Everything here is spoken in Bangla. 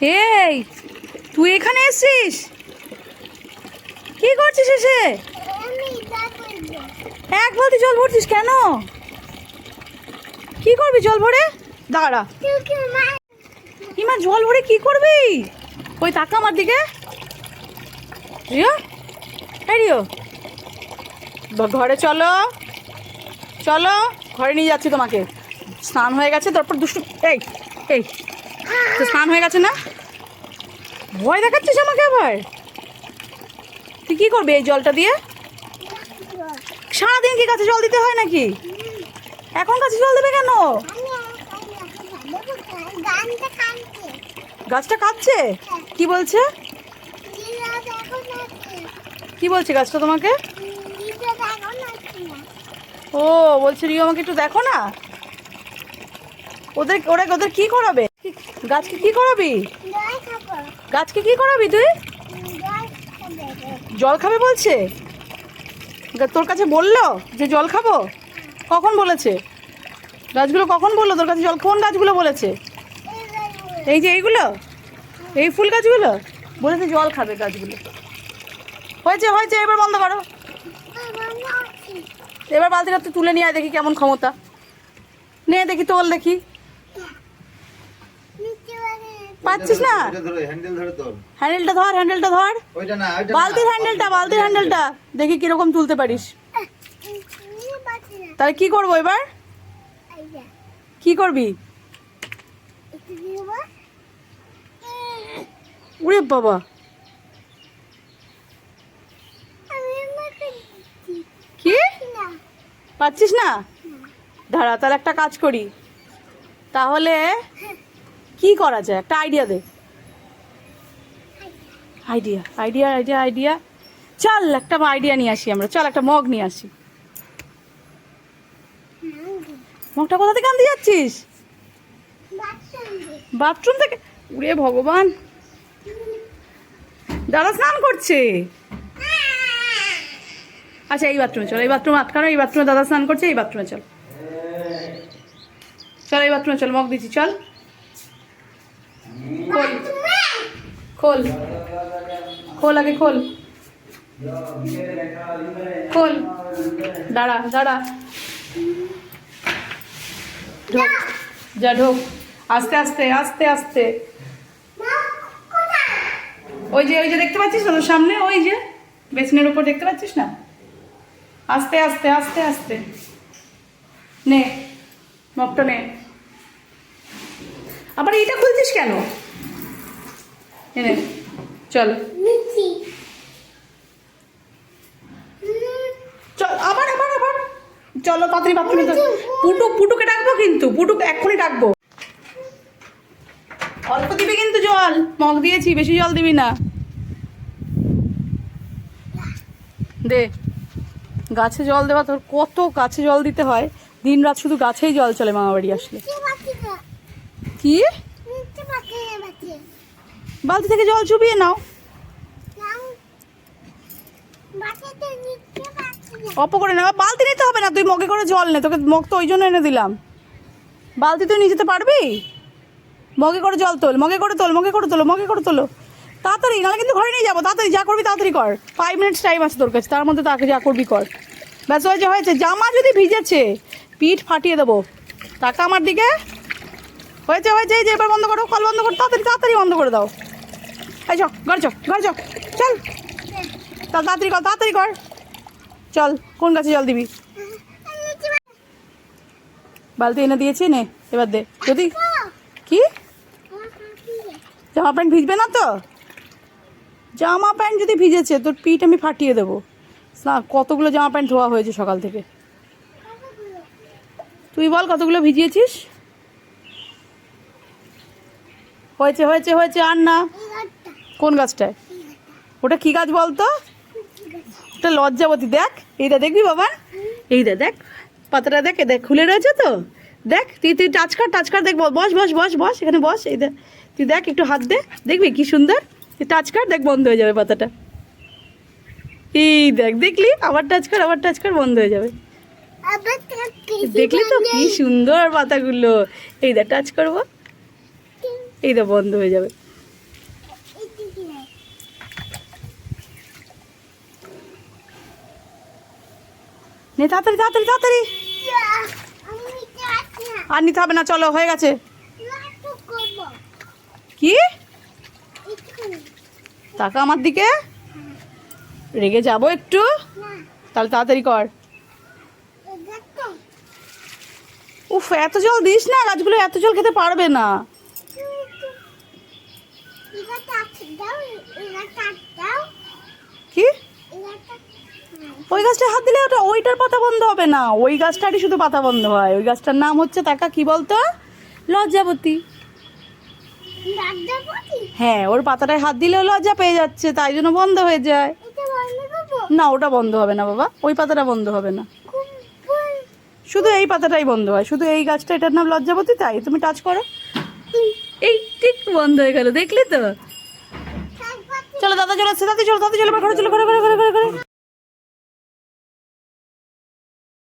এই, তুই এখানে এসছিস? কি করছিস এসে? এক বালতি জল ভরছিস কেন? কি করবি জল ভরে? দাঁড়া। ইমা, জল ভরে কি করবি? ওই তাকা আমার দিকে। রিও রিও ঘরে চলো। চলো, ঘরে নিয়ে যাচ্ছি তোমাকে। স্নান হয়ে গেছে, তারপর দুষ্টু এই এই। তো স্নান হয়ে গেছে না? ভয় দেখাচ্ছিস আমাকে আবার? তুই কি করবি এই জলটা দিয়ে? সারাদিন কি গাছে জল দিতে হয় নাকি? এখন গাছে জল দেবে কেন? গাছটা কাঁদছে? কি বলছে? কি বলছে গাছটা তোমাকে? ও, বলছে রিও আমাকে একটু দেখো না। ওদের ওরা ওদের কি করাবে? গাছকে কি করাবি? গাছকে কি করাবি তুই? জল খাবে বলছে? তোর কাছে বলল যে জল খাব? কখন বলেছে? গাছগুলো কখন বলল তোর কাছে জল? কোন গাছগুলো বলেছে? এই যে এইগুলো? এই ফুল গাছগুলো? বলেছে জল খাবে গাছগুলো। হয়েছে হয়েছে এবার বন্ধ করো। এবার বালতিটা তুই তুলে নিয়ে আয় দেখি কেমন ক্ষমতা। নে দেখি তোল দেখি। পাচ্ছিস না? হ্যান্ডেলটা ধর হ্যান্ডেলটা ধর ওইটা বালতির হ্যান্ডেলটা বালতির হ্যান্ডেলটা দেখি কীরকম তুলতে পারিস। তাহলে কি করব এবার? কি করবি? উরে বাবা। কি? পাচ্ছিস না? দাঁড়া তাহলে একটা কাজ করি। তাহলে কি করা যায়? একটা আইডিয়া দে। আইডিয়া আইডিয়া আইডিয়া আইডিয়া চল, একটা আইডিয়া নিয়ে আসি আমরা। চল, একটা মগ নিয়ে আসি। মগটা কোথা থেকে আনতে যাচ্ছিস? বাথরুম থেকে? উড়ে ভগবান। দাদা স্নান করছে। আচ্ছা এই বাথরুমে চল, এই বাথরুমে আটকানো, এই বাথরুমে দাদা স্নান করছে, এই বাথরুমে চল। চল, এই বাথরুমে চল, মগ দিচ্ছি, চল খোল খোল। খোল আগে, খোল। খোল। দাঁড়া দাঁড়া। ঢোক। যা, ঢোক। আস্তে আস্তে আস্তে আস্তে। ওই যে ওই যে দেখতে পাচ্ছিস না সামনে? ওই যে, বেসিনের উপর দেখতে পাচ্ছিস না? আস্তে আস্তে আস্তে আস্তে। নে, মগটা নে। আবার এটা খুলছিস কেন? এনে চল। চল আবার আবার আবার। চলো তাড়াতাড়ি বাথরুমে তো পুটু পুটুকে ডাকবো কিন্তু। পুটুকে এক্ষুনি ডাকবো। অল্প দিবি কিন্তু জল। মগ দিয়েছি বেশি জল দিবি না। দে। গাছে জল দেওয়া তোর কত গাছে জল দিতে হয়। দিন রাত শুধু গাছেই জল চলে মামা বাড়ি আসলে কি? বালতি থেকে জল চুবিয়ে নাও। অপ করে না বালতি নিতে হবে না, তুই মগে করে জল নে। তোকে মগ তো ওই জন্য এনে দিলাম। বালতি তুই নিয়ে যেতে পারবি? মগে করে জল তোল, মগে করে তোল, মগে করে তোলো, মগে করে তোলো। তাড়াতাড়ি, নাহলে কিন্তু ঘরে নিয়ে যাব। তাড়াতাড়ি, যা করবি তাড়াতাড়ি কর। ফাইভ মিনিটস টাইম আছে তোর কাছে, তার মধ্যে তাকে যা করবি কর। ব্যাস হয়েছে হয়েছে, জামা যদি ভিজেছে, পিঠ ফাটিয়ে দেবো। টাকা আমার দিকে। হয়েছে হয়েছে যে, এবার বন্ধ করো, কল বন্ধ করো, তাড়াতাড়ি তাড়াতাড়ি বন্ধ করে দাও। এই চ ঘর চ ঘর চ চল। চল, তাড়াতাড়ি কর তাড়াতাড়ি কর। চল, কোন গাছে জল দিবি? বালতি এনে দিয়েছি, নে, এবার দে। যদি কি? জামা প্যান্ট ভিজবে না তো? জামা প্যান্ট যদি ভিজেছে, তোর পিঠ আমি ফাটিয়ে দেবো। না, কতগুলো জামা প্যান্ট ধোয়া হয়েছে সকাল থেকে? তুই বল, কতগুলো ভিজিয়েছিস? হয়েছে হয়েছে হয়েছে আর না কোন গাছটায়? ওটা কি গাছ বলতো? ওটা লজ্জাবতী দেখ। এইটা দেখবি বাবা? এইটা দেখ পাতাটা দেখ দেখ খুলে রয়েছে তো? দেখ তুই তুই টাচ কর টাচ কর দেখ বস বস বস বস এখানে বস এই দেখ। তুই দেখ একটু হাত দে দেখবি কি সুন্দর? তুই টাচ কর দেখ বন্ধ হয়ে যাবে পাতাটা। এই দেখ দেখলি? আবার টাচ কর আবার টাচ কর বন্ধ হয়ে যাবে। দেখলি তো? কি সুন্দর পাতাগুলো। এই দেখ টাচ করব। এই দেখ বন্ধ হয়ে যাবে। নে, তাড়াতাড়ি তাড়াতাড়ি তাড়াতাড়ি। আর নিতে হবে না, চলো, হয়ে গেছে। কি? টাকা আমার দিকে। রেগে যাব একটু। তাহলে তাড়াতাড়ি কর। উফ, এত জল দিস না, গাছগুলো এত জল খেতে পারবে না। দাও। ওই গাছটা হাত দিলে ওটা ওইটার পাতা বন্ধ হবে না। ওই গাছটারই শুধু পাতা বন্ধ হয়। ওই গাছটার নাম হচ্ছে তাকা কি বলতো? লজ্জাবতী। হ্যাঁ ওর পাতাটায় হাত দিলেও লজ্জা পেয়ে যাচ্ছে তাই জন্য বন্ধ হয়ে যায়। না ওটা বন্ধ হবে না বাবা। ওই পাতাটা বন্ধ হবে না। শুধু এই পাতাটাই বন্ধ হয়। শুধু এই গাছটা এটার নাম লজ্জাবতী তাই? তুমি টাচ করো। এই ঠিক বন্ধ হয়ে গেল দেখলি তো? চলো দাদা চলো দাদি চলো দাদি চলো ঘরে চলো ঘরে ঘরে ঘরে ঘরে ঘরে।